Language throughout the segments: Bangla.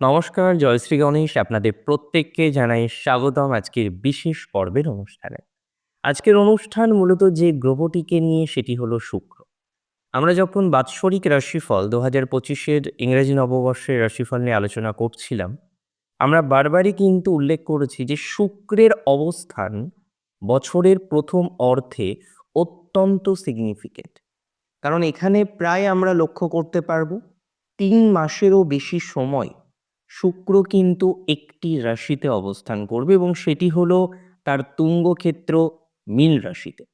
নমস্কার, জয়শ্রী গণেশ আপনাদের প্রত্যেককে জানাই স্বাগতম আজকের বিশেষ পর্বের অনুষ্ঠানে। আজকের অনুষ্ঠান মূলত যে গ্রহটিকে নিয়ে সেটি হলো শুক্র। আমরা যখন বাৎসরিক রাশিফল দু হাজার পঁচিশের ইংরেজি নববর্ষের রাশিফল নিয়ে আলোচনা করছিলাম, আমরা বারবারই কিন্তু উল্লেখ করেছি যে শুক্রের অবস্থান বছরের প্রথম অর্থে অত্যন্ত সিগনিফিকেন্ট কারণ এখানে প্রায় আমরা লক্ষ্য করতে পারব, তিন মাসেরও বেশি সময় শুক্র কিন্তু একটি রাশিতে অবস্থান করবে এবং সেটি হলো তার তুঙ্গক্ষেত্র মীন রাশিতে।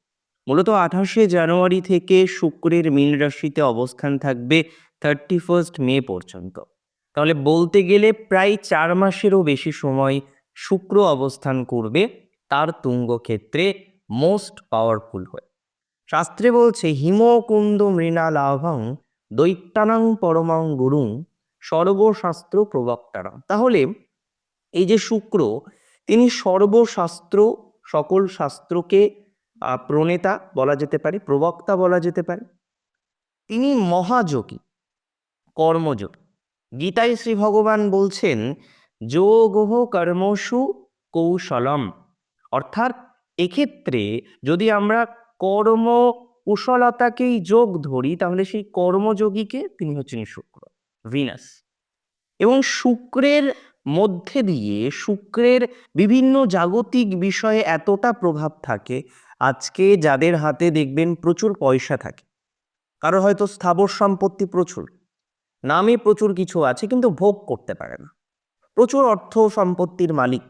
মূলত আঠাশে জানুয়ারি থেকে শুক্রের মীন রাশিতে অবস্থান থাকবে থার্টি ফার্স্ট মে পর্যন্ত। তাহলে বলতে গেলে প্রায় চার মাসেরও বেশি সময় শুক্র অবস্থান করবে তার তুঙ্গক্ষেত্রে মোস্ট পাওয়ারফুল হয়ে। শাস্ত্রে বলছে, হিমকুন্দ মৃণালাভং দৈত্যানাং পরমাং গুরুং সর্বশাস্ত্র প্রবক্তারা। তাহলে এই যে শুক্র, তিনি সর্বশাস্ত্র, সকল শাস্ত্রকে প্রণেতা বলা যেতে পারে, প্রবক্তা বলা যেতে পারে। তিনি মহাযোগী, কর্মযোগ। গীতায় শ্রী ভগবান বলছেন যোগহ কর্মসু কৌশলম। অর্থাৎ এক্ষেত্রে যদি আমরা কর্ম কুশলতাকেই যোগ ধরি, তাহলে সেই কর্মযোগীকে তিনি হচ্ছেন শুক্র। ভিনাস এবং শুক্রের মধ্যে দিয়ে শুক্রের বিভিন্ন জাগতিক বিষয়ে এতটা প্রভাব থাকে, আজকে যাদের হাতে দেখবেন প্রচুর পয়সা থাকে। কারও হয়তো স্থাবর সম্পত্তি প্রচুর, নামে প্রচুর কিছু আছে কিন্তু ভোগ করতে পারে না। প্রচুর অর্থ সম্পত্তির মালিক,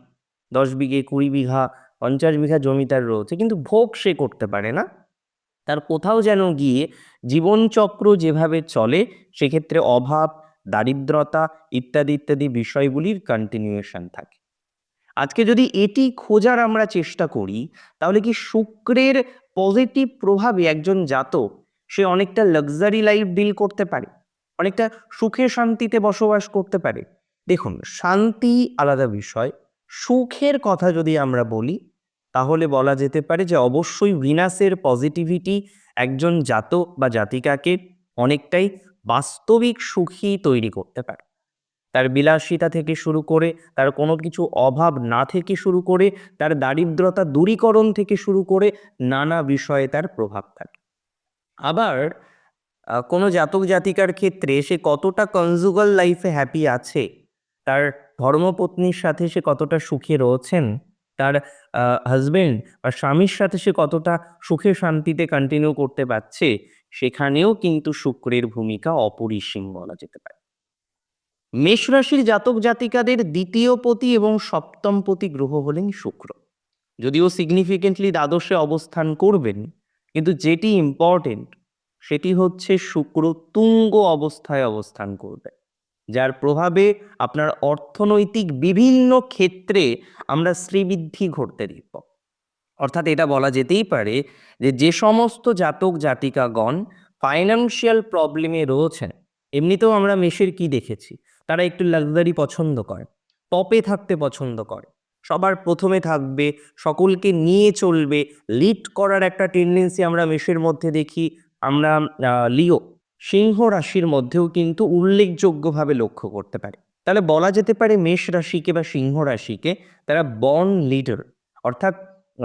দশ বিঘে কুড়ি বিঘা, পঞ্চাশ বিঘা জমি তার রয়েছে কিন্তু ভোগ সে করতে পারে না। তার কোথাও যেন গিয়ে জীবনচক্র যেভাবে চলে, সেক্ষেত্রে অভাব, দারিদ্রতা ইত্যাদি ইত্যাদি বিষয়গুলির কন্টিনিউয়েশন থাকে। আজকে যদি এটি খোঁজার আমরা চেষ্টা করি, তাহলে কি শুক্রের পজিটিভ প্রভাবে একজন জাতক, সে অনেকটা লাক্সারি লাইফ ডিল করতে পারে, অনেকটা সুখে শান্তিতে বসবাস করতে পারে? দেখুন, শান্তি আলাদা বিষয়। সুখের কথা যদি আমরা বলি তাহলে বলা যেতে পারে যে অবশ্যই ভিনাসের পজিটিভিটি একজন জাত বা জাতিকাকে অনেকটাই বাস্তবিক সুখী তৈরি করতে পারে। তার বিলাসিতা থেকে শুরু করে, তার কোনো কিছু অভাব না থেকে শুরু করে, তার দারিদ্রতা দূরীকরণ থেকে শুরু করে নানা বিষয়ে তার প্রভাব থাকে। আবার কোনো জাতক জাতিকার ক্ষেত্রে সে কতটা কনজুগাল লাইফে হ্যাপি আছে, তার ধর্মপত্নীর সাথে সে কতটা সুখে রয়েছেন তার হাজবেন্ড বা স্বামীর সাথে সে কতটা সুখে শান্তিতে কন্টিনিউ করতে পারছে, সেখানেও কিন্তু শুক্রের ভূমিকা অপরিসীম বলা যেতে পারে। মেষ রাশির জাতক জাতিকাদের দ্বিতীয় পতি এবং সপ্তম পতি গ্রহ হলেন শুক্র। যদিও সিগনিফিকেন্টলি দ্বাদশে অবস্থান করবেন, কিন্তু যেটি ইম্পর্টেন্ট সেটি হচ্ছে শুক্র তুঙ্গ অবস্থায় অবস্থান করবে। যার প্রভাবে আপনার অর্থনৈতিক বিভিন্ন ক্ষেত্রে আমরা শ্রীবৃদ্ধি ঘটতে দেখব। অর্থাৎ এটা বলা যেতেই পারে যে যে সমস্ত জাতক জাতিকাগণ ফাইন্যান্সিয়াল প্রবলেমে রয়েছেন, এমনিতেও আমরা মেষের কি দেখেছি? তারা একটু লাক্সারি পছন্দ করে টপে থাকতে পছন্দ করে, সবার প্রথমে থাকবে, সকলকে নিয়ে চলবে লিড করার একটা টেন্ডেন্সি আমরা মেষের মধ্যে দেখি, আমরা লিও সিংহ রাশির মধ্যেও কিন্তু উল্লেখযোগ্যভাবে লক্ষ্য করতে পারি। তাহলে বলা যেতে পারে মেষ রাশিকে বা সিংহ রাশিকে তারা বর্ন লিডার। অর্থাৎ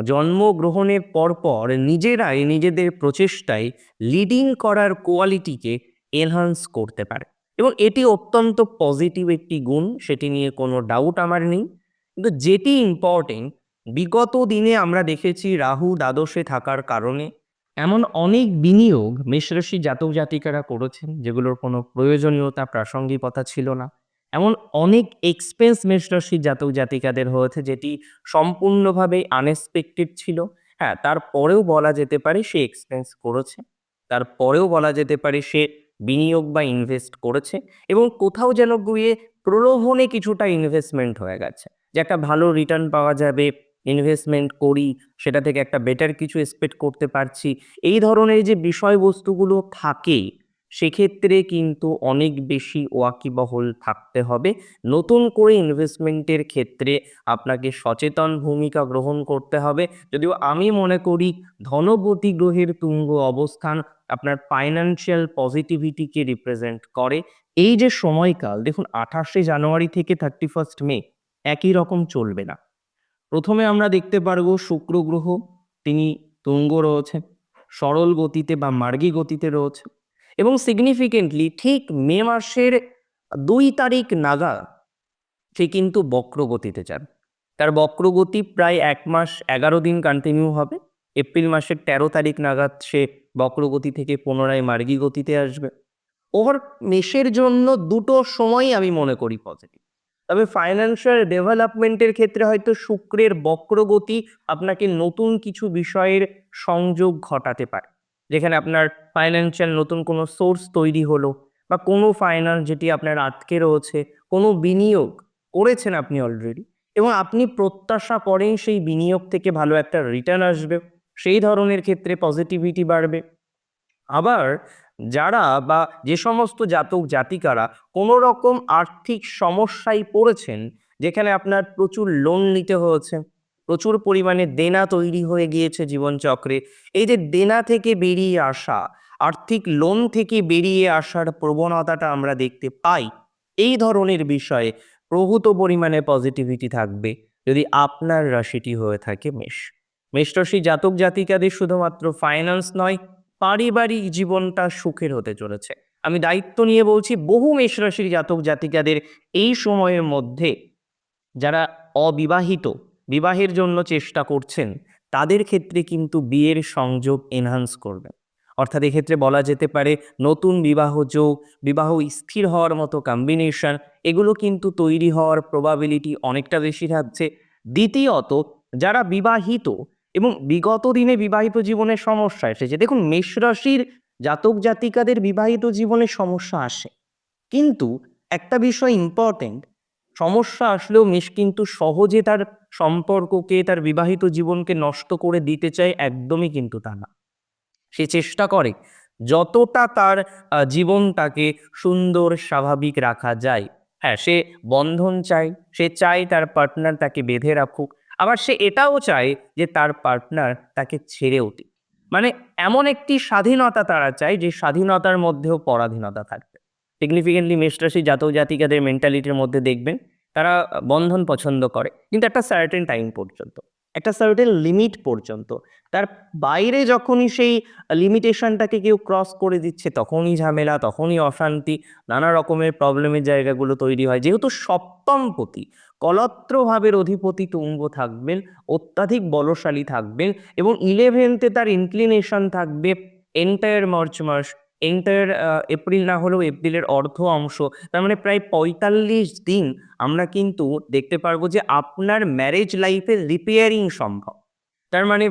জন্মগ্রহণের পরপর নিজেরাই নিজেদের প্রচেষ্টায় লিডিং করার কোয়ালিটিকে এনহান্স করতে পারে। এবং এটি অত্যন্ত পজিটিভ একটি গুণ, সেটি নিয়ে কোনো ডাউট আমার নেই। কিন্তু যেটি ইম্পর্টেন্ট বিগত দিনে আমরা দেখেছি রাহু দ্বাদশে থাকার কারণে এমন অনেক বিনিয়োগ মেষরাশি জাতক জাতিকারা করেছেন, যেগুলোর কোনো প্রয়োজনীয়তা প্রাসঙ্গিকতা ছিল না। এমন অনেক এক্সপেন্স মেষরাশি জাতক জাতিকাদের হয়েছে, যেটি সম্পূর্ণভাবে আনএক্সপেক্টেড ছিল। হ্যাঁ তারপরেও বলা যেতে পারে সে এক্সপেন্স করেছে, তারপরেও বলা যেতে পারে সে বিনিয়োগ বা ইনভেস্ট করেছে, এবং কোথাও যেন গিয়ে প্রলোভনে কিছুটা ইনভেস্টমেন্ট হয়ে গেছে, যে একটা ভালো রিটার্ন পাওয়া যাবে ইনভেস্টমেন্ট করি, সেটা থেকে একটা বেটার কিছু এক্সপেক্ট করতে পারছি। এই ধরনের যে বিষয়বস্তুগুলো থাকে, সেক্ষেত্রে কিন্তু অনেক বেশি ওয়াকিবহল থাকতে হবে। নতুন করে ইনভেস্টমেন্টের ক্ষেত্রে আপনাকে সচেতন ভূমিকা গ্রহণ করতে হবে। যদিও আমি মনে করি ধনপতি গ্রহের তুঙ্গ অবস্থান আপনার ফাইন্যান্সিয়াল পজিটিভিটিকে রিপ্রেজেন্ট করে। এই যে সময়কাল, দেখুন আঠাশে জানুয়ারি থেকে থার্টি ফার্স্ট মে, একই রকম চলবে না। প্রথমে আমরা দেখতে পারব শুক্র গ্রহ, তিনি তুঙ্গ রয়েছেন সরল গতিতে বা মার্গী গতিতে রয়েছে এবং সিগনিফিকেন্টলি ঠিক মে মাসের দুই তারিখ নাগা সে কিন্তু বক্র গতিতে যান। তার বক্রগতি প্রায় এক মাস এগারো দিন কন্টিনিউ হবে। এপ্রিল মাসের তেরো তারিখ নাগাদ সে বক্রগতি থেকে পুনরায় মার্গী গতিতে আসবে। ওর মেষের জন্য দুটো সময়ই আমি মনে করি পজিটিভ তবে ফাইন্যান্সিয়াল ডেভেলপমেন্টের ক্ষেত্রে হয়তো শুক্রের বক্রগতি আপনাকে নতুন কিছু বিষয়ের সংযোগ ঘটাতে পারে। যেখানে আপনার ফাইন্যান্সিয়াল নতুন কোনো সোর্স তৈরি হলো বা কোনো ফাইন্যান্স যেটি আপনার আটকে রয়েছে, কোনো বিনিয়োগ করেছেন আপনি অলরেডি এবং আপনি প্রত্যাশা করেন সেই বিনিয়োগ থেকে ভালো একটা রিটার্ন আসবে। সেই ধরনের ক্ষেত্রে পজিটিভিটি বাড়বে। আবার যারা বা যে সমস্ত জাতক জাতিকারা কোনো রকম আর্থিক সমস্যায় পড়েছেন, যেখানে আপনার প্রচুর লোন নিতে হয়েছে, প্রচুর পরিমাণে দেনা তৈরি হয়ে গিয়েছে জীবনচক্রে, এই যে দেনা থেকে বেরিয়ে আসা, আর্থিক লোন থেকে বেরিয়ে আসার প্রবণতাটা আমরা দেখতে পাই, এই ধরনের বিষয়ে প্রভূত পরিমাণে পজিটিভিটি থাকবে যদি আপনার রাশিটি হয়ে থাকে মেষ। মেষ রাশি জাতক জাতিকাদের শুধুমাত্র ফাইন্যান্স নয় পারিবারিক জীবনটা সুখের হতে চলেছে। আমি দায়িত্ব নিয়ে বলছি, বহু মেষ রাশির জাতক জাতিকাদের এই সময়ের মধ্যে যারা অবিবাহিত, বিবাহের জন্য চেষ্টা করছেন, তাদের ক্ষেত্রে কিন্তু বিয়ের সংযোগ এনহান্স করবে। অর্থাৎ এক্ষেত্রে বলা যেতে পারে, নতুন বিবাহ যোগ, বিবাহ স্থির হওয়ার মতো কম্বিনেশন এগুলো কিন্তু তৈরি হওয়ার প্রবাবিলিটি অনেকটা বেশি থাকছে। দ্বিতীয়ত, যারা বিবাহিত এবং বিগত দিনে বিবাহিত জীবনের সমস্যা এসেছে। দেখুন, মেষ রাশির জাতক জাতিকাদের বিবাহিত জীবনে সমস্যা আসে। কিন্তু একটা বিষয় ইম্পর্টেন্ট সমস্যা আসলেও মেষ কিন্তু সহজে তার সম্পর্ককে, তার বিবাহিত জীবনকে নষ্ট করে দিতে চায়, একদমই কিন্তু তা না। সে চেষ্টা করে যতটা তার জীবনটাকে সুন্দর, স্বাভাবিক রাখা যায়। হ্যাঁ সে বন্ধন চায়, সে চায় তার পার্টনার তাকে বেঁধে রাখুক। আবার সে এটাও চায় যে তার পার্টনার তাকে ছেড়ে দিক মানে এমন একটি স্বাধীনতা তারা চায় যে স্বাধীনতার মধ্যেও পরাধীনতা থাকবে। সিগনিফিকেন্টলি মেষরাশি জাতক জাতিকাদের মেন্টালিটির মধ্যে দেখবেন, তারা বন্ধন পছন্দ করে, কিন্তু একটা সার্টেন টাইম পর্যন্ত। একটা সার্টেন লিমিট পর্যন্ত। তার বাইরে যখনই সেই লিমিটেশনটাকে কেউ ক্রস করে দিচ্ছে, তখনই ঝামেলা, তখনই অশান্তি, নানা রকমের প্রবলেমের জায়গাগুলো তৈরি হয়। যেহেতু সপ্তমপতি কলত্রভাবের অধিপতি তুঙ্গ থাকবেন, অত্যাধিক বলশালী থাকবেন এবং ইলেভেন্থে তার ইনক্লিনেশন থাকবে এন্টায়ার মার্চ মাস এন্টায়ার এপ্রিল না হলেও এপ্রিলের অর্ধ অংশ, তার মানে প্রায় পঁয়তাল্লিশ দিন আমরা কিন্তু দেখতে পারব যে আপনার ম্যারেজ লাইফের রিপেয়ারিং সম্ভব। তার মানে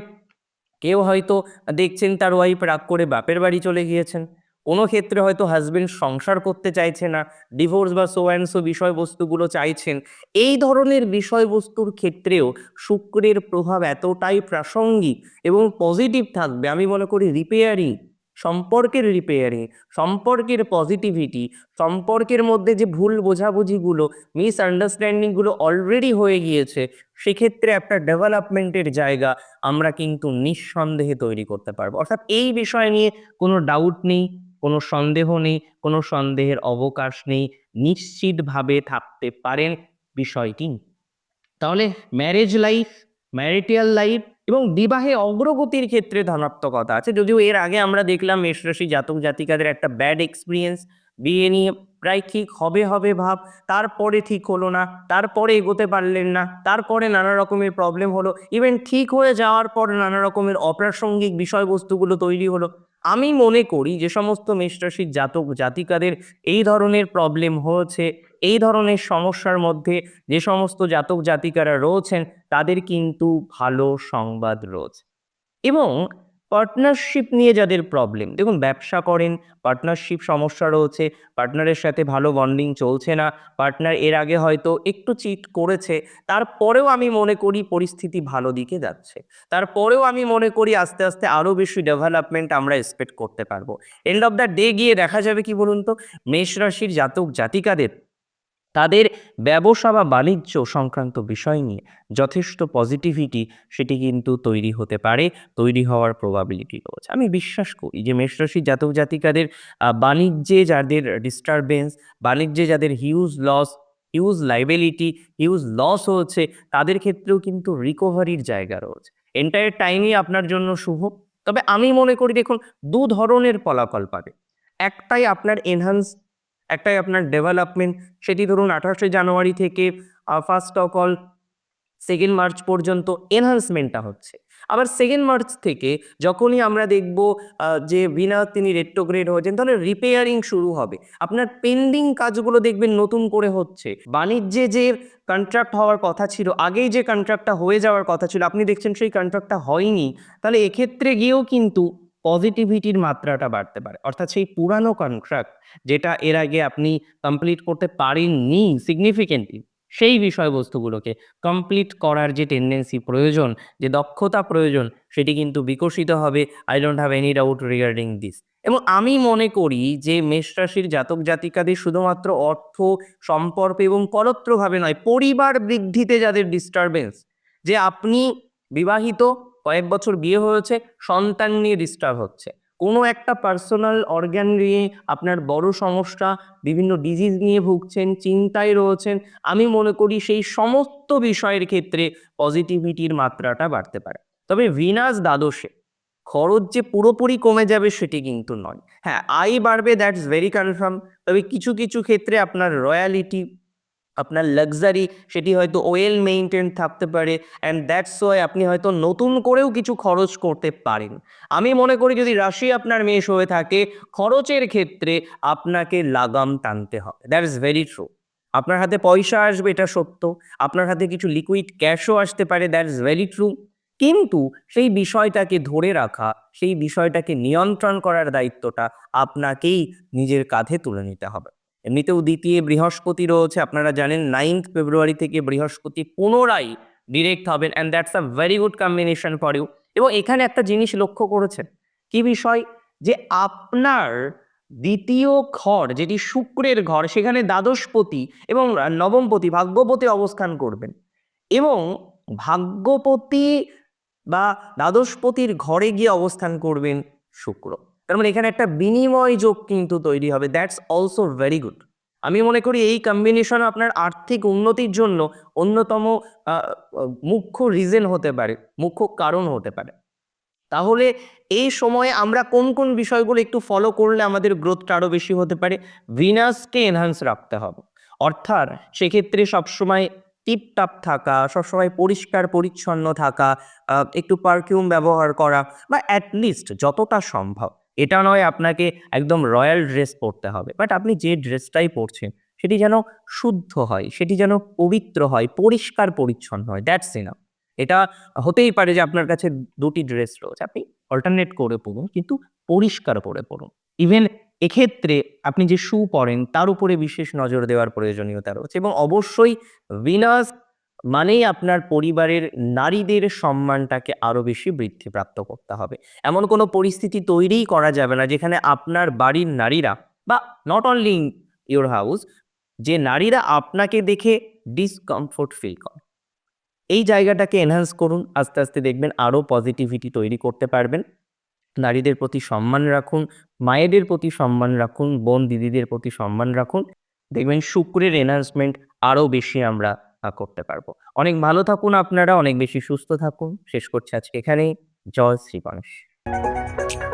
কেউ হয়তো দেখছেন তার ওয়াইফ রাগ করে বাপের বাড়ি চলে গিয়েছেন। কোনো ক্ষেত্রে হয়তো হাজবেন্ড সংসার করতে চাইছে না ডিভোর্স বা সো অ্যান্ড সো বিষয়বস্তুগুলো চাইছেন, এই ধরনের বিষয়বস্তুর ক্ষেত্রেও শুক্রের প্রভাব এতটাই প্রাসঙ্গিক এবং পজিটিভ থাকবে, আমি মনে করি রিপেয়ারিং সম্পর্কের রিপেয়ারিং সম্পর্কের পজিটিভিটি সম্পর্কের মধ্যে যে ভুল বোঝাবুঝিগুলো মিস আন্ডারস্ট্যান্ডিংগুলো অলরেডি হয়ে গিয়েছে, সেক্ষেত্রে একটা ডেভেলপমেন্টের জায়গা আমরা কিন্তু নিঃসন্দেহে তৈরি করতে পারব অর্থাৎ এই বিষয় নিয়ে কোনো ডাউট নেই, কোনো সন্দেহ নেই, কোনো সন্দেহের অবকাশ নেই, নিশ্চিতভাবে থাকতে পারেন বিষয়টি। তাহলে ম্যারেজ লাইফ ম্যারিটাল লাইফ এবং বিবাহে অগ্রগতির ক্ষেত্রে ধনাত্মকতা আছে। যদিও এর আগে আমরা দেখলাম মেষরাশি জাতক জাতিকাদের একটা ব্যাড এক্সপিরিয়েন্স বিয়ে নিয়ে প্রায় ঠিক হবে হবে ভাব, তারপরে ঠিক হলো না, তারপরে এগোতে পারলেন না, তারপরে নানা রকমের প্রবলেম হলো ইভেন ঠিক হয়ে যাওয়ার পর নানা রকমের অপ্রাসঙ্গিক বিষয়বস্তুগুলো তৈরি হলো। আমি মনে করি যে সমস্ত মেষরাশির জাতক জাতিকাদের এই ধরনের প্রবলেম হয়েছে, এই ধরনের সমস্যার মধ্যে যে সমস্ত জাতক জাতিকারা রয়েছেন, তাদের কিন্তু ভালো সংবাদ রয়েছে। এবং পার্টনারশিপ নিয়ে যাদের প্রবলেম দেখুন ব্যবসা করেন পার্টনারশিপ সমস্যা রয়েছে পার্টনারের সাথে ভালো বন্ডিং চলছে না পার্টনার এর আগে হয়তো একটু চিট করেছে, তারপরেও আমি মনে করি পরিস্থিতি ভালো দিকে যাচ্ছে। তারপরেও আমি মনে করি আস্তে আস্তে আরও বেশি ডেভেলপমেন্ট আমরা এক্সপেক্ট করতে পারব। এন্ড অফ দ্য ডে গিয়ে দেখা যাবে কি বলুন তো? মেষ রাশির জাতক জাতিকাদের তাদের ব্যবসা বা বাণিজ্য সংক্রান্ত বিষয় নিয়ে যথেষ্ট পজিটিভিটি সেটি কিন্তু তৈরি হতে পারে, তৈরি হওয়ার প্রবাবিলিটি রয়েছে। আমি বিশ্বাস করি যে মেষরাশি জাতক জাতিকাদের বাণিজ্যে যাদের ডিস্টারবেন্স বাণিজ্যে যাদের huge loss huge liability huge loss হচ্ছে তাদের ক্ষেত্রেও কিন্তু রিকভারির জায়গা রয়েছে। এন্টায়ার টাইমই আপনার জন্য শুভ। তবে আমি মনে করি দেখুন, দু ধরনের ফলাফল পাবে। একটাই আপনার এনহান্স একটাই আপনার ডেভেলপমেন্ট সেটি ধরুন আঠাশে জানুয়ারি থেকে first of all second March পর্যন্ত এনহান্সমেন্টটা হচ্ছে। আবার সেকেন্ড মার্চ থেকে যখনই আমরা দেখব যে বিনা তিনি রেট্রোগ্রেড হয়েছেন, তাহলে রিপেয়ারিং শুরু হবে। আপনার পেন্ডিং কাজগুলো দেখবেন নতুন করে হচ্ছে। বাণিজ্যে যে কন্ট্রাক্ট হওয়ার কথা ছিল, আগেই যে কন্ট্রাক্টটা হয়ে যাওয়ার কথা ছিল, আপনি দেখছেন সেই কন্ট্রাক্টটা হয়নি। তাহলে এক্ষেত্রে গিয়েও কিন্তু পজিটিভিটির মাত্রাটা বাড়তে পারে। অর্থাৎ সেই পুরানো কন্ট্রাক্ট যেটা এর আগে আপনি কমপ্লিট করতে পারেননি সিগনিফিকেন্টলি সেই বিষয়বস্তুগুলোকে কমপ্লিট করার যে টেন্ডেন্সি প্রয়োজন, যে দক্ষতা প্রয়োজন, সেটি কিন্তু বিকশিত হবে। I don't have any doubt regarding this এবং আমি মনে করি যে মেষ রাশির জাতক জাতিকাদের শুধুমাত্র অর্থ, সম্পর্ক এবং পরোত্রভাবে নয়, পরিবার বৃদ্ধিতে যাদের ডিস্টারবেন্স যে আপনি বিবাহিত কয়েক বছর বিয়ে হয়েছে, সন্তান নিয়ে ডিস্টার্ব হচ্ছে। কোনো একটা পার্সোনাল অর্গ্যান নিয়ে আপনার বড় সমস্যা, বিভিন্ন ডিজিজ নিয়ে ভুগছেন, চিন্তায় রয়েছেন, আমি মনে করি সেই সমস্ত বিষয়ের ক্ষেত্রে পজিটিভিটির মাত্রাটা বাড়তে পারে। তবে ভিনাস দ্বাদশে, খরচ যে পুরোপুরি কমে যাবে সেটি কিন্তু নয়। হ্যাঁ আয় বাড়বে দ্যাটস ভেরি কনফার্ম তবে কিছু কিছু ক্ষেত্রে আপনার রয়্যালিটি আপনার লাক্সারি সেটি হয়তো ওয়েল মেইনটেন থাকতে পারে অ্যান্ড দ্যাটস ওয়াই আপনি হয়তো নতুন করেও কিছু খরচ করতে পারেন। আমি মনে করি যদি রাশি আপনার মেষ হয়ে থাকে, খরচের ক্ষেত্রে আপনাকে লাগাম টানতে হবে। দ্যাট ইজ ভেরি ট্রু আপনার হাতে পয়সা আসবে, এটা সত্য। আপনার হাতে কিছু লিকুইড ক্যাশও আসতে পারে দ্যাট ইজ ভেরি ট্রু কিন্তু সেই বিষয়টাকে ধরে রাখা, সেই বিষয়টাকে নিয়ন্ত্রণ করার দায়িত্বটা আপনাকেই নিজের কাঁধে তুলে নিতে হবে। এমনিতেও দ্বিতীয় বৃহস্পতি রয়েছে, আপনারা জানেন নাইন্থ ফেব্রুয়ারি থেকে বৃহস্পতি পুনরায় ডিরেক্ট হবেন and that's a very good combination for you এবং এখানে একটা জিনিস লক্ষ্য করেছেন, কি বিষয়? যে আপনার দ্বিতীয় ঘর, যেটি শুক্রের ঘর, সেখানে দ্বাদশপতি এবং নবমপতি ভাগ্যপতি অবস্থান করবেন। এবং ভাগ্যপতি বা দ্বাদশপতির ঘরে গিয়ে অবস্থান করবেন শুক্র। তার মানে এখানে একটা বিনিময় যোগ কিন্তু তৈরি হবে দ্যাটস অলসো ভেরি গুড আমি মনে করি এই কম্বিনেশন আপনার আর্থিক উন্নতির জন্য অন্যতম মুখ্য রিজন হতে পারে, মুখ্য কারণ হতে পারে। তাহলে এই সময়ে আমরা কোন কোন বিষয়গুলো একটু ফলো করলে আমাদের গ্রোথটা আরও বেশি হতে পারে? ভিনাসকে এনহান্স রাখতে হবে। অর্থাৎ সেক্ষেত্রে সবসময় টিপটাপ থাকা, সবসময় পরিষ্কার পরিচ্ছন্ন থাকা একটু পারফিউম ব্যবহার করা বা অ্যাটলিস্ট যতটা সম্ভব। এটা নয় আপনাকে একদম রয়্যাল ড্রেস পরতে হবে। বাট আপনি যে ড্রেসটাই পরছেন, সেটি যেন শুদ্ধ হয়, সেটি যেন পবিত্র হয়, পরিষ্কার পরিচ্ছন্ন হয় দ্যাটস ইনাফ এটা হতেই পারে যে আপনার কাছে দুটি ড্রেস রয়েছে, আপনি অল্টারনেট করে পড়ুন কিন্তু পরিষ্কার করে পড়ুন ইভেন এক্ষেত্রে আপনি যে শু পরেন, তার উপরে বিশেষ নজর দেওয়ার প্রয়োজনীয়তা রয়েছে এবং অবশ্যই ভিনাস মানেই আপনার পরিবারের নারীদের সম্মানটাকে আরও বেশি বৃদ্ধিপ্রাপ্ত করতে হবে। এমন কোনো পরিস্থিতি তৈরিই করা যাবে না যেখানে আপনার বাড়ির নারীরা বা নট অনলি ইউর হাউস যে নারীরা আপনাকে দেখে ডিসকমফোর্ট ফিল করে। এই জায়গাটাকে এনহান্স করুন, আস্তে আস্তে দেখবেন আরও পজিটিভিটি তৈরি করতে পারবেন। নারীদের প্রতি সম্মান রাখুন, মায়েদের প্রতি সম্মান রাখুন, বোন দিদিদের প্রতি সম্মান রাখুন। দেখবেন শুক্রের এনহান্সমেন্ট আরও বেশি আমরা করতে পারব। অনেক ভালো থাকুন আপনারা, অনেক বেশি সুস্থ থাকুন। শেষ করছি আজকে এখানেই। জয় শ্রী গণেশ।